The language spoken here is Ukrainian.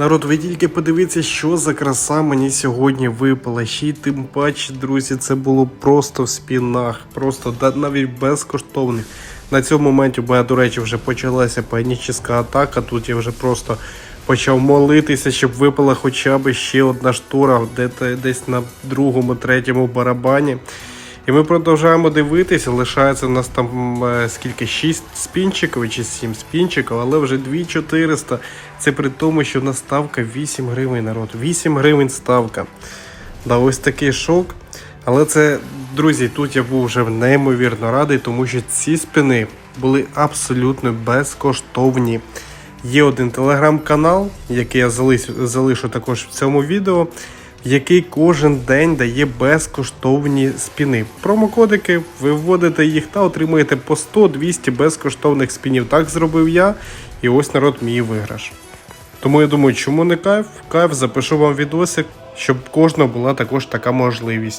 Народ, ви тільки подивіться, що за краса мені сьогодні випала. Ще й тим паче, друзі, це було просто в спінах, просто навіть безкоштовних. На цьому моменті, бо я, до речі, вже почалася панічна атака. Тут я вже просто почав молитися, щоб випала хоча б ще одна штура, де- десь на другому, третьому барабані. І ми продовжуємо дивитися. Лишається у нас там е, скільки 6 спінчиків чи 7 спінчиків, але вже 2400. Це при тому, що в нас ставка 8 гривень народ. 8 гривень ставка. Да, ось такий шок. Але це, друзі, тут я був вже неймовірно радий, тому що ці спини були абсолютно безкоштовні. Є один телеграм-канал, який я залишу, залишу також в цьому відео, який кожен день дає безкоштовні спіни. Промокодики, ви вводите їх та отримуєте по 100-200 безкоштовних спінів. Так зробив я, і ось народ мій виграш. Тому я думаю, чому не кайф? Кайф, запишу вам відосик, щоб кожного була також така можливість.